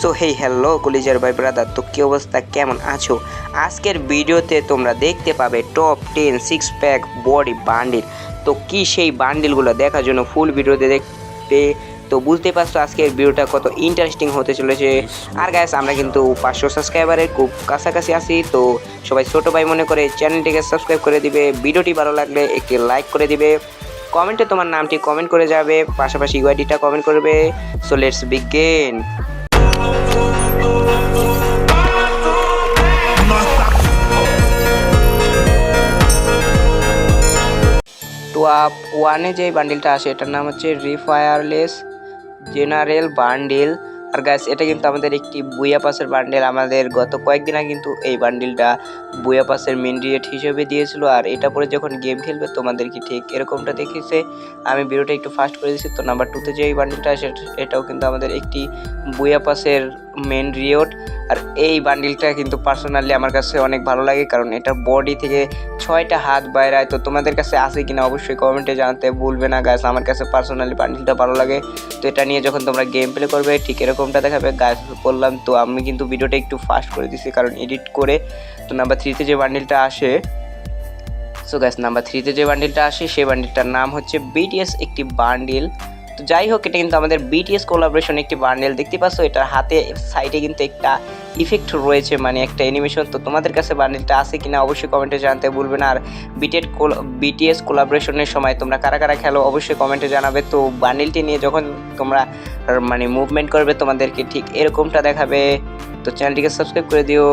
So hey hello কলিজার ভাই brother, তো কী অবস্থা? কেমন আছো? আজকের ভিডিওতে তোমরা দেখতে পাবে top ten six pack body bundle তো কি সেই বান্ডিলগুলো দেখার জন্য ফুল ভিডিওতে দেখতে? তো বুঝতে পারছ আজকের ভিডিওটা কত ইন্টারেস্টিং হতে চলেছে। আর গ্যাস আমরা কিন্তু পাঁচশো সাবস্ক্রাইবারের খুব কাছাকাছি আছি, তো সবাই ছোটো ভাই মনে করে চ্যানেলটিকে সাবস্ক্রাইব করে দিবে। ভিডিওটি ভালো লাগলে একটি লাইক করে দিবে। কমেন্টে তোমার নামটি কমেন্ট করে যাবে, পাশাপাশি ইউআইডিটা কমেন্ট করবে। সো লেটস বিগেন টপ ওয়ানে যে বান্ডিলটা আসে, এটার নাম হচ্ছে রিফায়ারলেস জেনারেল বান্ডিল আর গাছ এটা কিন্তু আমাদের একটি বুয়া পাসের বান্ডেল আমাদের গত কয়েকদিন আগে কিন্তু এই বান্ডিলটা বুয়া পাসের মেন হিসেবে দিয়েছিল। আর এটা পরে যখন গেম খেলবে, তোমাদের কি ঠিক এরকমটা দেখেছে? আমি ভিডিওটা একটু ফাস্ট করে দিচ্ছি তো নাম্বার টুতে যে এই বান্ডিলটা আসে, এটাও কিন্তু আমাদের একটি বুয়া পাসের মেন রিওট আর এই বান্ডিলটা কিন্তু পার্সোনালি আমার কাছে অনেক ভালো লাগে, কারণ এটা বডি থেকে ছয়টা হাত বাইরায়। তো তোমাদের কাছে আছে কিনা অবশ্যই কমেন্টে জানাতে ভুলবে না গাছ আমার কাছে পার্সোনালি বান্ডিলটা ভালো লাগে। তো এটা নিয়ে যখন তোমরা গেম প্লে করবে, ঠিক এরকমটা দেখাবে। গাছ বললাম তো, আমি কিন্তু ভিডিওটা একটু ফাস্ট করে দিছি, কারণ এডিট করে তো নাম্বার থ্রিতে যে বান্ডিলটা আসে সো গ্যাস নাম্বার থ্রিতে যে বান্ডিলটা আসে, সেই বান্ডিলটার নাম হচ্ছে বিটিএস একটি বান্ডিল তো যাই হোক, এটা কিন্তু আমাদের বিটিএস কোলাবোরেশন একটি বান্ডেল দেখতে পাচ্ছ? এটার হাতে সাইডে কিন্তু একটা ইফেক্ট রয়েছে মানে একটা অ্যানিমেশন তো তোমাদের কাছে বান্ডেলটা আছে কিনা অবশ্যই কমেন্টে জানতে ভুলবে না। আর বিটেড বিটিএস কোলাবোরেশনের সময় তোমরা কারা কারা খেলো, অবশ্যই কমেন্টে জানাবে। তো বান্ডেলটি নিয়ে যখন তোমরা মানে মুভমেন্ট করবে তোমাদেরকে, ঠিক এরকমটা দেখাবে। তো চ্যানেলটিকে সাবস্ক্রাইব করে দিও।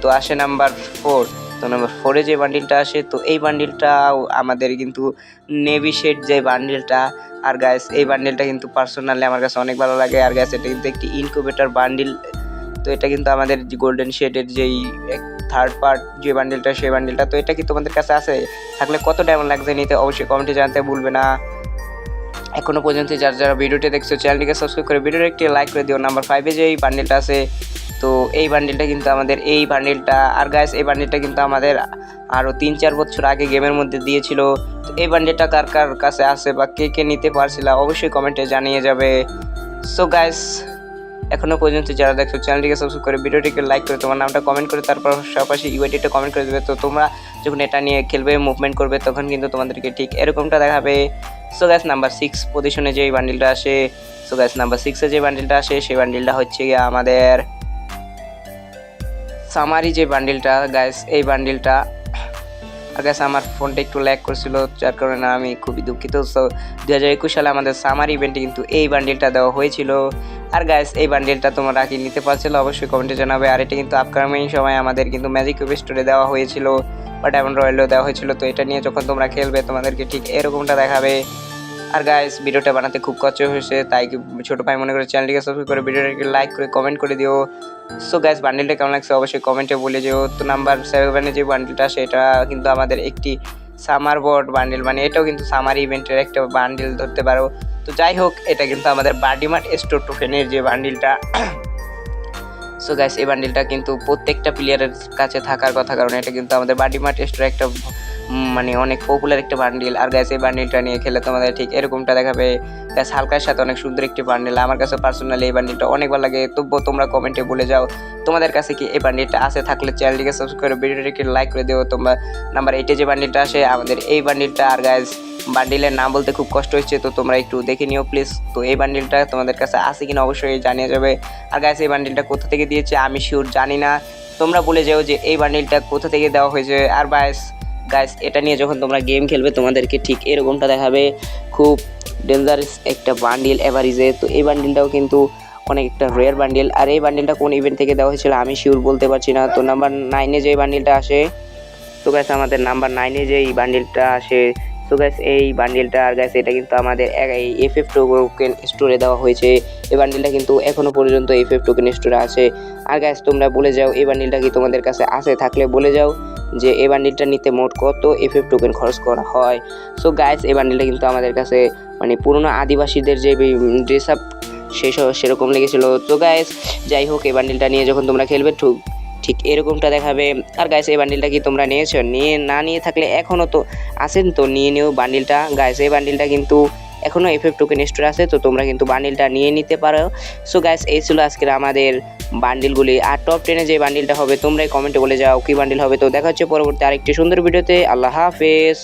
তো আসে নাম্বার ফোর তো নাম্বার ফোরে যে বান্ডিলটা আসে, তো এই বান্ডিলটা আমাদের কিন্তু নেভি শেড যে বান্ডিলটা আর গ্যাস এই বান্ডিলটা কিন্তু পার্সোনালি আমার কাছে অনেক ভালো লাগে। আর গ্যাস এটা কিন্তু একটি ইনকিউবেটর বান্ডিল তো এটা কিন্তু আমাদের গোল্ডেন শেডের যেই থার্ড পার্ট যে বান্ডিলটা সেই বান্ডিলটা তো এটা কি তোমাদের কাছে আছে? থাকলে কত ডায়মন্ড লাগছে নিতে অবশ্যই কমেন্টে জানতে ভুলবে না। এখনও পর্যন্ত যারা যারা ভিডিওটি দেখছ চ্যানেলটিকে সাবস্ক্রাইব করে ভিডিওটা একটি লাইক করে দিও। নাম্বার ফাইভে যে এই বান্ডিলটা আছে তো এই বান্ডিলটা কিন্তু আমাদের, এই বান্ডিলটা আর গাইস এই বান্ডিলটা কিন্তু আমাদের আরও তিন চার বছর আগে গেমের মধ্যে দিয়েছিল। তো এই বান্ডিলটা কার কার কাছে আছে বা কে কে নিতে পারছিল, অবশ্যই কমেন্টে জানিয়ে যাবে। সো গাইস এখনও পর্যন্ত যারা দেখছ চ্যানেলটিকে সাবস্ক্রাইব করে ভিডিওটিকে লাইক করে, তোমার নামটা কমেন্ট করে, তারপর পাশাপাশি ইউআইডিটা কমেন্ট করে দেবে। তো তোমরা যখন এটা নিয়ে খেলবে মুভমেন্ট করবে, তখন কিন্তু তোমাদেরকে ঠিক এরকমটা দেখাবে। সো গ্যাস নাম্বার সিক্স পজিশনে যে বান্ডিলটা আসে সো গ্যাস নাম্বার সিক্সে যে বান্ডিলটা আসে, সেই বান্ডিলটা হচ্ছে গিয়ে আমাদের সামারি যে বান্ডিলটা গ্যাস এই বান্ডিলটা গ্যাস আমার ফোনটা একটু ল্যাক করছিল, যার কারণে আমি খুবই দুঃখিত। সো দু হাজার একুশ সালে আমাদের সামার ইভেন্টে কিন্তু এই বান্ডিলটা দেওয়া হয়েছিল। আর গ্যাস এই বান্ডিলটা তোমরা কি নিতে পারছিল অবশ্যই কমেন্টে জানাবে। আর এটা কিন্তু আপকামিং সময় আমাদের কিন্তু ম্যাজিক কিউব স্টোরে দেওয়া হয়েছিল, বা ডায়মন্ড রয়্যালও দেওয়া হয়েছিল। তো এটা নিয়ে যখন তোমরা খেলবে, তোমাদেরকে ঠিক এরকমটা দেখাবে। আর গাইস ভিডিওটা বানাতে খুব কষ্ট হয়েছে, তাই কি ছোটো ভাই মনে করে চ্যানেলটিকে সাবস্ক্রাইব করে ভিডিওটাকে লাইক করে কমেন্ট করে দিও। সো গাইস বান্ডেলটা কেমন লাগছে অবশ্যই কমেন্টে বলে যেও। তো নাম্বার সেভেনে যে বান্ডেলটা সেটা কিন্তু আমাদের একটি সামার বোর্ড বান্ডেল মানে এটাও কিন্তু সামার ইভেন্টের একটা বান্ডেল ধরতে পারো। তো যাই হোক, এটা কিন্তু আমাদের বার্ডিমার্ট স্টোর টোকেনের যে বান্ডিলটা সো গাইস এই বান্ডিলটা কিন্তু প্রত্যেকটা প্লেয়ারের কাছে থাকার কথা, কারণ এটা কিন্তু আমাদের বার্ডিমার্ট স্টোর একটা মানে অনেক পপুলার একটা বান্ডিল আর গ্যাস এই বান্ডিলটা নিয়ে খেলে তোমাদের ঠিক এরকমটা দেখাবে। গ্যাস হালকার সাথে অনেক সুন্দর একটি বান্ডিল আমার কাছে পার্সোনালি এই বান্ডিলটা অনেক ভালো লাগে। তবুও তোমরা কমেন্টে বলে যাও, তোমাদের কাছে কি এই বান্ডিলটা আছে? থাকলে চ্যানেলটিকে সাবস্ক্রাইব করে ভিডিওটিকে লাইক করে দিও। তোমরা নাম্বার এইটে যে বান্ডিলটা আসে, আমাদের এই বান্ডিলটা আর গ্যাস বান্ডিলের নাম বলতে খুব কষ্ট হচ্ছে, তো তোমরা একটু দেখে নিও প্লিজ তো এই বান্ডিলটা তোমাদের কাছে আছে কিনা অবশ্যই জানিয়ে যাবে। আর গ্যাস এই বান্ডিলটা কোথা থেকে দিয়েছে আমি শিওর জানি না। তোমরা বলে যাও যে এই বান্ডিলটা কোথা থেকে দেওয়া হয়েছে। আর ব্যাস গাইস এটা নিয়ে যখন তোমরা গেম খেলবে, তোমাদেরকে ঠিক এরকমটা দেখাবে। খুব ডেঞ্জারাস একটা বান্ডিল অ্যাভারিজে তো এই বান্ডিলটাও কিন্তু অনেক একটা রেয়ার বান্ডিল আর এই বান্ডিলটা কোন ইভেন্ট থেকে দেওয়া হয়েছিল, আমি শিওর বলতে পারছি না। তো নাম্বার নাইনে যে বান্ডিলটা আসে, তো গ্যাস আমাদের নাম্বার নাইনে যে এই বান্ডিলটা আসে তো গ্যাস এই বান্ডিলটা আর গ্যাস এটা কিন্তু আমাদের এই এফ এফ টোকেন স্টোরে দেওয়া হয়েছে। এই বান্ডিলটা কিন্তু এখনও পর্যন্ত এফ এফ টোকেন স্টোরে আছে। আর গ্যাস তোমরা বলে যাও, এই বান্ডিলটা কি তোমাদের কাছে আছে? থাকলে বলে যাও যে এই বান্ডিলটা নিতে মোট কত এফ এফ টোকেন খরচ করা হয়। সো গাইস এই বান্ডিলটা কিন্তু আমাদের কাছে মানে পুরনো আদিবাসীদের যে ড্রেস আপ সেসব সেরকম লেগেছিলো। তো গাইস যাই হোক, এই বান্ডিলটা নিয়ে যখন তোমরা খেলবে ঠিক এরকমটা দেখাবে। আর গাইস এই বান্ডিলটা কি তোমরা নিয়েছো? নিয়ে না নিয়ে থাকলে এখনও তো আসেন তো, নিয়ে নিও বান্ডিলটা গাইস এই বান্ডিলটা কিন্তু এখনও এফএফ টোকেন স্টোর আছে, তো তোমরা কিন্তু বান্ডিলটা নিয়ে নিতে পারো। সো গ্যাস এই ছিল আজকের আমাদের বান্ডিলগুলি আর টপ টেনে যে বান্ডিলটা হবে, তোমরাই কমেন্টে বলে যাও কী বান্ডিল হবে। তো দেখা হচ্ছে পরবর্তী আরেকটি সুন্দর ভিডিওতে আল্লাহ হাফেজ।